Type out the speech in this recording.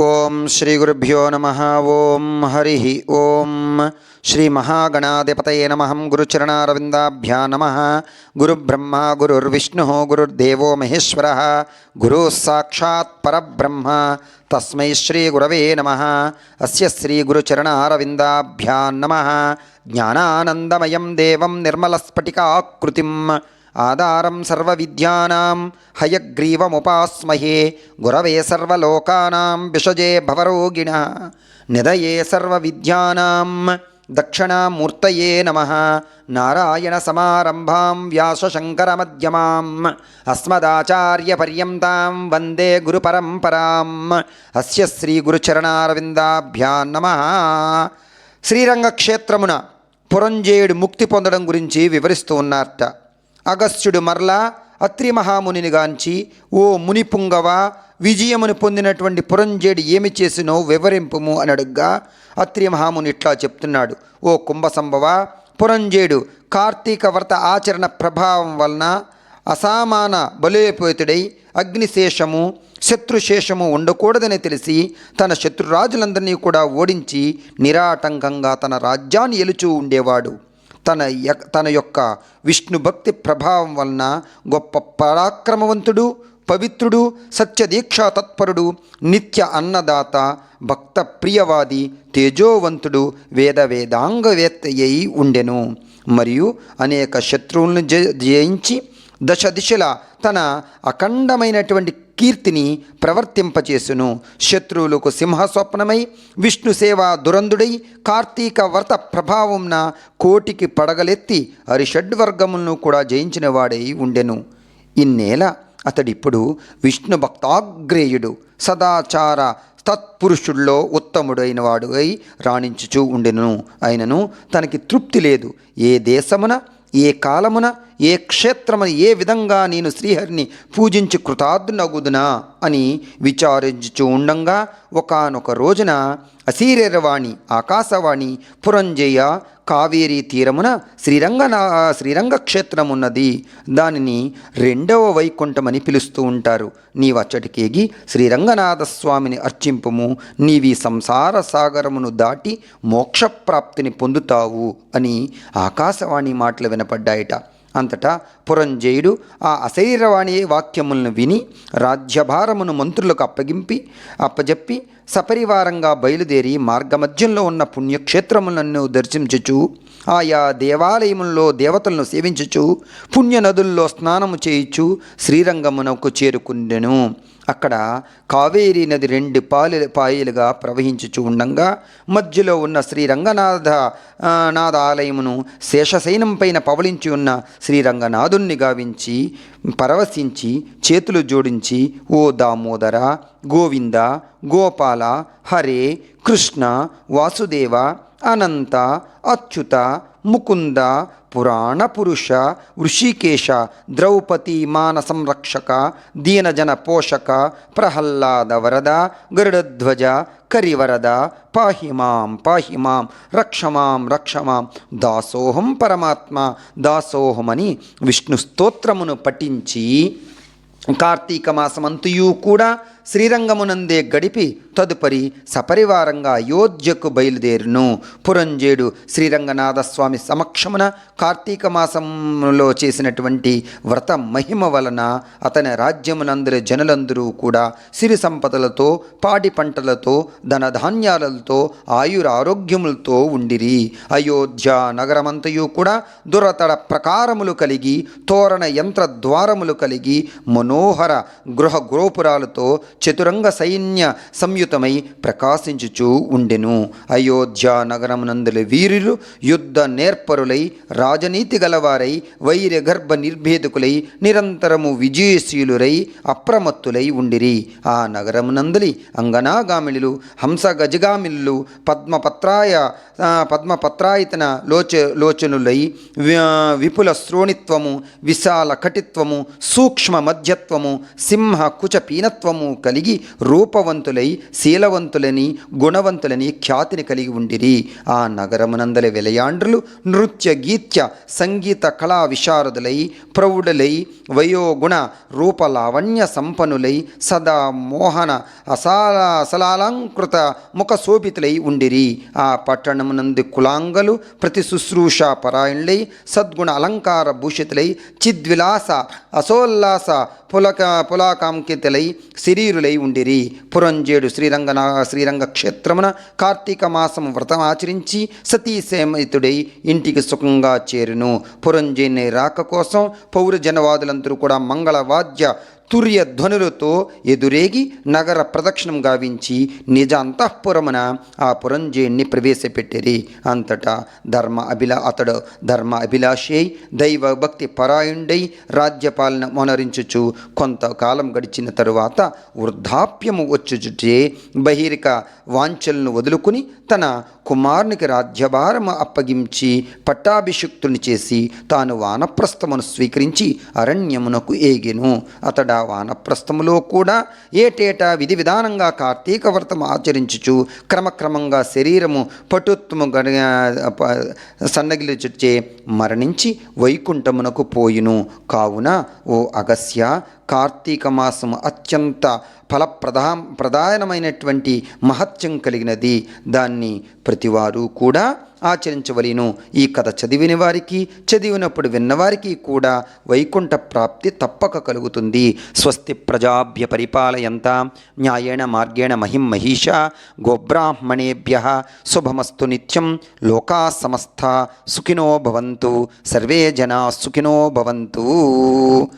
ఓం శ్రీ గురుభ్యో నమ. ఓం హరి. ఓం శ్రీ మహాగణాధిపతయ నమ. గురుచరణారవిందాభ్యా నమ. గురుబ్రహ్మ గురుర్విష్ణు గురుర్దేవో మహేశ్వర. గురు సాక్షాత్ పరబ్రహ్మ. తస్మై శ్రీ గురవే నమ. అస్య శ్రీ గురుచరణారవిందాభ్యా నమ. జ్ఞానానందమయం దేవం నిర్మలస్ఫటికాకృతిం. ఆధారం సర్వవిద్యానాం హయగ్రీవముపాస్మహే గురవే సర్వలోకానాం విషజే భవరోగిణ నిదయే సర్వవిద్యానాం దక్షిణామూర్తయే నమ నారాయణ సమారంభాం వ్యాసశంకరమధ్యమాం అస్మదాచార్యపర్యంతం వందే గురుపరంపరాం అస్య శ్రీగురుచరణారవిందాభ్యాం నమ శ్రీరంగక్షేత్రమున పురంజేయుడు ముక్తి పొందడం గురించి వివరిస్తూ ఉన్నారట. అగస్త్యుడు మరలా అత్రి మహామునిని గాంచి ఓ ముని పుంగవ విజయమును పొందినటువంటి పురంజేడు ఏమి చేసినో వివరింపుము అని అడుగ్గా అత్రి మహాముని ఇట్లా చెప్తున్నాడు. ఓ కుంభసంభవ పురంజేడు కార్తీక వ్రత ఆచరణ ప్రభావం వలన అసామాన బలోపేతుడై అగ్నిశేషము శత్రుశేషము ఉండకూడదని తెలిసి తన శత్రురాజులందరినీ కూడా ఓడించి నిరాటంకంగా తన రాజ్యాన్ని ఎలుచూ ఉండేవాడు. తన తన యొక్క విష్ణు భక్తి ప్రభావం వలన గొప్ప పరాక్రమవంతుడు పవిత్రుడు సత్యదీక్షా తత్పరుడు నిత్య అన్నదాత భక్త ప్రియవాది తేజోవంతుడు వేద వేదాంగవేత్త అయి ఉండెను. మరియు అనేక శత్రువులను జయించి దశ దిశల తన అఖండమైనటువంటి కీర్తిని ప్రవర్తింపచేసును. శత్రువులకు సింహస్వప్నమై విష్ణు సేవా దురందుడై కార్తీక వ్రత ప్రభావంన కోటికి పడగలెత్తి హరిషడ్వర్గములను కూడా జయించిన వాడై ఉండెను. ఇన్నేల అతడిప్పుడు విష్ణు భక్తాగ్రేయుడు సదాచార తత్పురుషుల్లో ఉత్తముడైన వాడు అయి రాణించుచూ ఉండెను. అయినను తనకి తృప్తి లేదు. ఏ దేశమున ఏ కాలమున ఏ క్షేత్రమని ఏ విధంగా నేను శ్రీహరిని పూజించి కృతార్థునగుదునా అని విచారించుచూ ఉండంగా ఒకానొక రోజున అశీరవాణి ఆకాశవాణి పురంజయ కావేరీ తీరమున శ్రీరంగనా శ్రీరంగ క్షేత్రం ఉన్నది దానిని రెండవ వైకుంఠమని పిలుస్తూ ఉంటారు. నీవచ్చటికేగి శ్రీరంగనాథస్వామిని అర్చింపుము. నీవి సంసార సాగరమును దాటి మోక్షప్రాప్తిని పొందుతావు అని ఆకాశవాణి మాటలు వినపడ్డాయట. అంతటా పురంజయుడు ఆ అశరీరవాణి వాక్యములను విని రాజ్యభారమును మంత్రులకు అప్పగింపి అప్పజెప్పి సపరివారంగా బయలుదేరి మార్గమధ్యంలో ఉన్న పుణ్యక్షేత్రములను దర్శించుచు ఆయా దేవాలయముల్లో దేవతలను సేవించుచు పుణ్య నదుల్లో స్నానము చేయుచు శ్రీరంగమునకు చేరుకుండెను. అక్కడ కావేరీ నది రెండు పాలు పాయలుగా ప్రవహించుచు ఉండగా మధ్యలో ఉన్న శ్రీ రంగనాథ నాథ ఆలయమును శేషశైనం పైన పవలించి ఉన్న శ్రీరంగనాథుణ్ణి గావించి పరవశించి చేతులు జోడించి ఓ దామోదర గోవింద గోపాల హరే కృష్ణ వాసుదేవ అనంత అచ్యుత ముకుంద పురాణ పురుష వృషికేశ ద్రౌపది మాన సంరక్షక దీనజన పోషక ప్రహ్లాద వరద గరుడధ్వజ కరివరద పాహి మాం పాహి మాం రక్షమాం రక్షమాం దాసోహం పరమాత్మ దాసోహమని విష్ణు స్తోత్రమును పఠించి కార్తీక మాసమంతయు కూడా శ్రీరంగమునందే గడిపి తదుపరి సపరివారంగా అయోధ్యకు బయలుదేరును. పురంజేడు శ్రీరంగనాథస్వామి సమక్షమున కార్తీక మాసంలో చేసినటువంటి వ్రత మహిమ వలన అతని రాజ్యమునందరి జనులందరూ కూడా సిరి సంపదలతో పాడి పంటలతో ధనధాన్యాలతో ఆయురారోగ్యములతో ఉండిరి. అయోధ్య నగరమంతయు కూడా దురతడ ప్రకారములు కలిగి తోరణ యంత్ర ద్వారములు కలిగి మనోహర గృహ గోపురాలతో చతురంగ సైన్య సంయుతమై ప్రకాశించుచూ ఉండెను. అయోధ్య నగరమునందుల వీరులు యుద్ధ నేర్పరులై రాజనీతి గలవారై వైర గర్భ నిర్భేదకులై నిరంతరము విజయశీలురై అప్రమత్తులై ఉండిరి. ఆ నగరమునందలి అంగనాగామిళులు హంస గజగామిళ్ళు పద్మపత్రాయ పద్మపత్రాయితన పద్మపత్రాయతన లోచ లోచనులై వి- విపుల శ్రోణిత్వము విశాల కటిత్వము సూక్ష్మ మధ్యత్వము సింహ కుచ పీనత్వము కలిగి రూపవంతులై శీలవంతులని గుణవంతులని ఖ్యాతిని కలిగి ఉండిరి. ఆ నగరమునందల విలయాండ్రులు నృత్య గీత్య సంగీత కళా విశారదులై ప్రౌఢులై వయోగుణ రూపలావణ్య సంపన్నులై సదా మోహన అసాల అసలాలంకృత ముఖ శోభితులై ఉండిరి. ఆ పట్టణమునందు కులాంగలు ప్రతి శుశ్రూష పరాయణులై సద్గుణ అలంకార భూషితులై చిద్విలాస అసోల్లాస పులక పులాకాంకితులై వీరులై ఉండిరి. పురంజేడు శ్రీరంగనా శ్రీరంగ క్షేత్రమున కార్తీక మాసం వ్రతం ఆచరించి సతీసేమితుడై ఇంటికి సుఖంగా చేరును. పురంజేని రాక కోసం పౌర జనవాదులందరూ కూడా మంగళ వాద్య తుర్య ధ్వనులతో ఎదురేగి నగర ప్రదక్షిణం గావించి నిజ అంతఃపురమున ఆ పురంజయుణ్ణి ప్రవేశపెట్టిరి. అంతటా ధర్మ అభిలా అతడు ధర్మ అభిలాషి దైవ భక్తి పరాయుండై రాజ్యపాలన మొనరించుచు కొంతకాలం గడిచిన తరువాత వృద్ధాప్యము వచ్చుచుటే బహిరిక వాంఛలను వదులుకుని తన కుమారునికి రాజ్యభారము అప్పగించి పట్టాభిషిక్తుని చేసి తాను వానప్రస్థమును స్వీకరించి అరణ్యమునకు ఏగెను. అతడ వానప్రస్థములో కూడా ఏటేటా విధి విధానంగా కార్తీక వ్రతం ఆచరించుచు క్రమక్రమంగా శరీరము పటుత్వము గడి సన్నగిలిచుచే మరణించి వైకుంఠమునకు పోయిను. కావున ఓ అగస్య కార్తీక మాసము అత్యంత ఫలప్రదా ప్రధానమైనటువంటి మహత్యం కలిగినది. దాన్ని ప్రతివారు కూడా ఆచరించవలేను. ఈ కథ చదివిన వారికి చదివినప్పుడు విన్నవారికి కూడా వైకుంఠ ప్రాప్తి తప్పక కలుగుతుంది. స్వస్తి ప్రజాభ్య పరిపాలయంత. న్యాయేణ మార్గేణ మహిం మహిష. గోబ్రాహ్మణేభ్య శుభమస్తు నిత్యం. లోకా సమస్త సుఖినో భవంతు. సర్వే జనా సుఖినో భవంతు.